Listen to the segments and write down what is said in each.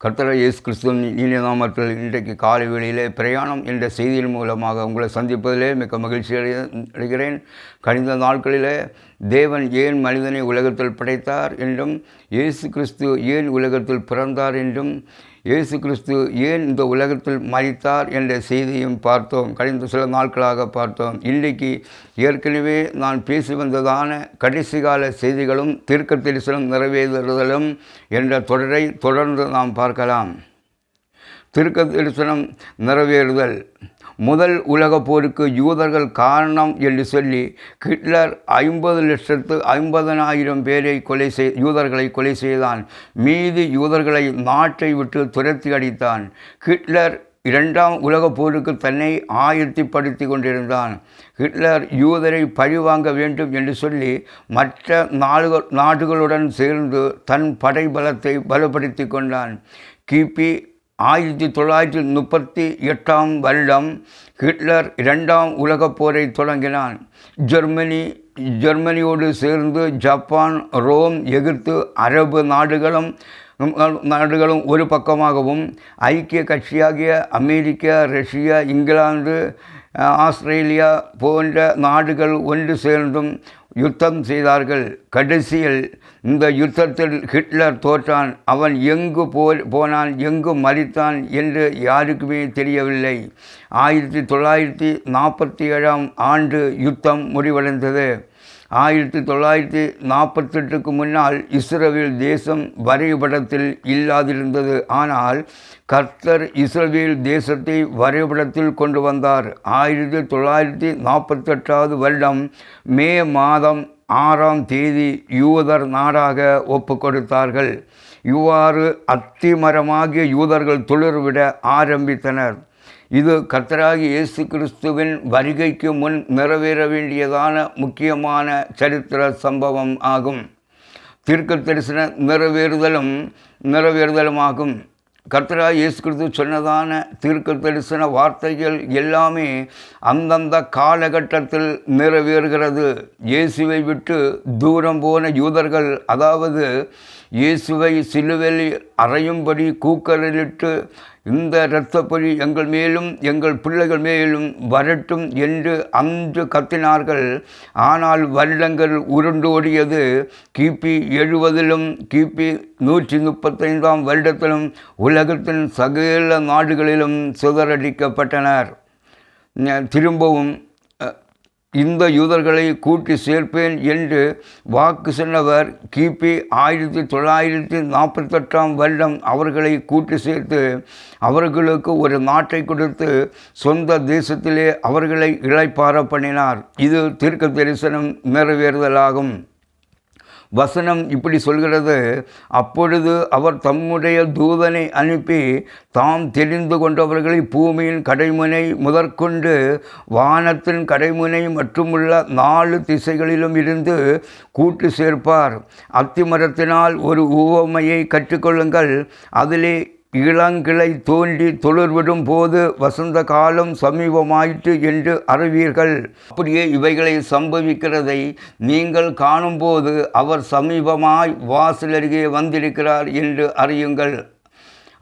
கர்த்தர இயேசு கிறிஸ்துவின் இனிய நாமத்தில் இன்றைக்கு காலை வேளையிலே பிரயாணம் என்ற செய்தியின் மூலமாக உங்களை சந்திப்பதிலே மிக்க மகிழ்ச்சி அடைகிறேன். கழிந்த நாட்களிலே தேவன் ஏன் மனிதனை உலகத்தில் படைத்தார் என்றும் இயேசு கிறிஸ்து ஏன் உலகத்தில் பிறந்தார் என்றும் இயேசு கிறிஸ்து ஏன் இந்த உலகத்தில் மறித்தார் என்ற செய்தியும் பார்த்தோம். கழிந்த சில நாட்களாக பார்த்தோம். இன்றைக்கு ஏற்கனவே நான் பேசி வந்ததான கடைசி கால செய்திகளும் தீர்க்க தரிசனம் நிறைவேறுதலும் என்ற தொடரை தொடர்ந்து நாம் பார்க்கலாம். திருக்க தரிசனம் நிறைவேறுதல். முதல் உலகப் போருக்கு யூதர்கள் காரணம் என்று சொல்லி ஹிட்லர் ஐம்பது லட்சத்து ஐம்பதனாயிரம் பேரை கொலை செய் யூதர்களை கொலை செய்தான். மீது யூதர்களை நாட்டை விட்டு துரத்தி அடித்தான். ஹிட்லர் இரண்டாம் உலகப் போருக்கு தன்னை ஆயத்திப்படுத்தி கொண்டிருந்தான். ஹிட்லர் யூதரை பழிவாங்க வேண்டும் என்று சொல்லி மற்ற நாடுகள் நாடுகளுடன் சேர்ந்து தன் படைபலத்தை பலப்படுத்தி கொண்டான். கிபி ஆயிரத்தி தொள்ளாயிரத்தி முப்பத்தி எட்டாம் வருடம் ஹிட்லர் இரண்டாம் உலகப் போரை தொடங்கினான் ஜெர்மனி ஜெர்மனியோடு சேர்ந்து ஜப்பான் ரோம் எகிப்து அரபு நாடுகளும் நாடுகளும் ஒரு பக்கமாகவும் ஐக்கிய கட்சியாகிய அமெரிக்கா ரஷ்யா இங்கிலாந்து ஆஸ்திரேலியா போன்ற நாடுகள் ஒன்று சேர்ந்தும் யுத்தம் செய்தார்கள். கடைசியில் இந்த யுத்தத்தில் ஹிட்லர் தோற்றான். அவன் எங்கு போ போனான் எங்கு மறித்தான் என்று யாருக்குமே தெரியவில்லை. ஆயிரத்தி தொள்ளாயிரத்தி நாற்பத்தி ஏழாம் ஆண்டு யுத்தம் முடிவடைந்தது. ஆயிரத்தி தொள்ளாயிரத்தி நாற்பத்தெட்டுக்கு முன்னால் இஸ்ரேல் தேசம் வரைபடத்தில் இல்லாதிருந்தது. ஆனால் கர்த்தர் இஸ்ரேல் தேசத்தை வரைபடத்தில் கொண்டு வந்தார். ஆயிரத்தி தொள்ளாயிரத்தி நாற்பத்தெட்டாவது வருடம் மே மாதம் ஆறாம் தேதி யூதர் நாடாக ஒப்பு கொடுத்தார்கள். இவ்வாறு அத்திமரமாகிய யூதர்கள் துளிர்விட ஆரம்பித்தனர். இது கர்த்தராகி இயேசு கிறிஸ்துவின் வருகைக்கு முன் நிறைவேற வேண்டியதான முக்கியமான சரித்திர சம்பவம் ஆகும். தீர்க்க தரிசன நிறைவேறுதலும் நிறைவேறுதலுமாகும். கர்த்தரா இயேசு கிறிஸ்து சொன்னதான தீர்க்க தரிசன வார்த்தைகள் எல்லாமே அந்தந்த காலகட்டத்தில் நிறைவேறுகிறது. இயேசுவை விட்டு தூரம் போன யூதர்கள் அதாவது இயேசுவை சிலுவையில் அறையும்படி கூக்கரலிட்டு இந்த இரத்தப்பொழி எங்கள் மேலும் எங்கள் பிள்ளைகள் மேலும் வரட்டும் என்று அன்று கத்தினார்கள். ஆனால் வருடங்கள் உருண்டோடியது. கிபி எழுபதிலும் கிபி நூற்றி முப்பத்தைந்தாம் வருடத்திலும் உலகத்தின் சகல நாடுகளிலும் சிதறடிக்கப்பட்டனர். திரும்பவும் இந்த யூதர்களை கூட்டி சேர்ப்பேன் என்று வாக்கு சொன்னவர் கிபி ஆயிரத்தி தொள்ளாயிரத்தி நாற்பத்தெட்டாம் வருடம் அவர்களை கூட்டி சேர்த்து அவர்களுக்கு ஒரு நாட்டை கொடுத்து சொந்த தேசத்திலே அவர்களை இழைப்பார பண்ணினார். இது தீர்க்க தரிசனம் நிறைவேறுதலாகும். வசனம் இப்படி சொல்கிறது அப்பொழுது அவர் தம்முடைய தூதனை அனுப்பி தாம் தெரிந்து கொண்டவர்களை பூமியின் கடைமுனை முதற்கொண்டு வானத்தின் கடைமுனை மற்றுமுள்ள நாலு திசைகளிலும் இருந்து கூட்டு சேர்ப்பார். அத்திமரத்தினால் ஒரு உவமையை கற்றுக்கொள்ளுங்கள். அதிலே இளங்கிளை தோன்றி துளிர்விடும் போது வசந்த காலம் சமீபமாயிற்று என்று அறிவீர்கள். அப்படியே இவைகளை சம்பவிக்கிறதை நீங்கள் காணும்போது அவர் சமீபமாய் வாசலருகே வந்திருக்கிறார் என்று அறியுங்கள்.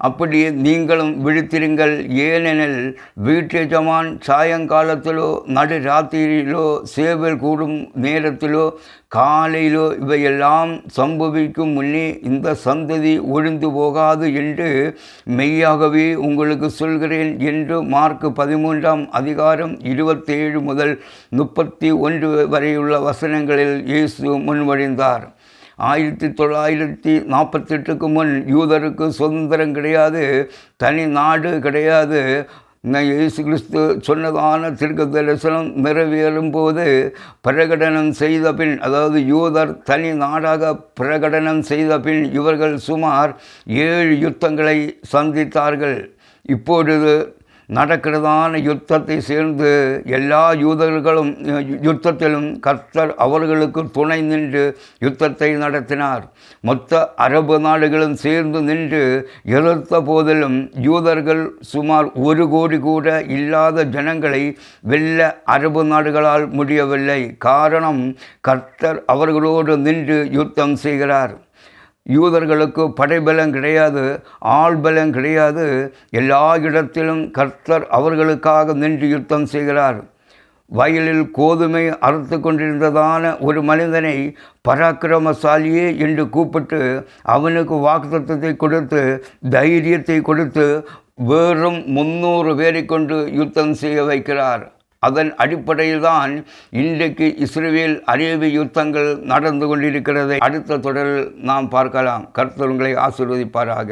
அப்படியே நீங்களும் விழித்திருங்கள். ஏனெனில் வீட்டெஜமான் சாயங்காலத்திலோ நடு ராத்திரியிலோ சேவல் கூடும் நேரத்திலோ காலையிலோ இவையெல்லாம் சம்பவிக்கும் முன்னே இந்த சந்ததி ஒழிந்து போகாது என்று மெய்யாகவே உங்களுக்கு சொல்கிறேன் என்று மார்க் பதிமூன்றாம் அதிகாரம் இருபத்தேழு முதல் முப்பத்தி ஒன்று வரையுள்ள வசனங்களில் இயேசு முன்வழிந்தார் ஆயிரத்தி தொள்ளாயிரத்தி நாற்பத்தெட்டுக்கு முன் யூதருக்கு சுதந்திரம் கிடையாது தனி நாடு கிடையாது. இயேசு கிறிஸ்து சொன்னதான திருக்க தரிசனம் நிறைவேறும் போது பிரகடனம் செய்த பின் அதாவது யூதர் தனி நாடாக பிரகடனம் செய்த பின் இவர்கள் சுமார் ஏழு யுத்தங்களை சந்தித்தார்கள். இப்பொழுது நடக்கிறதான யுத்தத்தை சேர்ந்து எல்லா யூதர்களும் யுத்தத்திலும் கர்த்தர் அவர்களுக்கு துணை நின்று யுத்தத்தை நடத்தினார். மொத்த அரபு நாடுகளும் சேர்ந்து நின்று எதிர்த்த போதிலும் யூதர்கள் சுமார் ஒரு கோடி கூட இல்லாத ஜனங்களை வெல்ல அரபு நாடுகளால் முடியவில்லை. காரணம் கர்த்தர் அவர்களோடு நின்று யுத்தம் செய்கிறார். யூதர்களுக்கு படைபலம் கிடையாது ஆள் பலம் கிடையாது. எல்லா இடத்திலும் கர்த்தர் அவர்களுக்காக நின்று யுத்தம் செய்கிறார். வயலில் கோதுமை அறுத்து கொண்டிருந்ததான ஒரு மனிதனை பராக்கிரமசாலியே என்று கூப்பிட்டு அவனுக்கு வாக்குத்தத்தை கொடுத்து தைரியத்தை கொடுத்து வெறும் முன்னூறு பேரை கொண்டு யுத்தம் செய்ய வைக்கிறார். அதன் அடிப்படையில் தான் இன்றைக்கு இஸ்ரேல் அரேபிய யுத்தங்கள் நடந்து கொண்டிருக்கிறதை அடுத்த தொடரில் நாம் பார்க்கலாம். கர்த்தர் ஆசிர்வதிப்பாராக.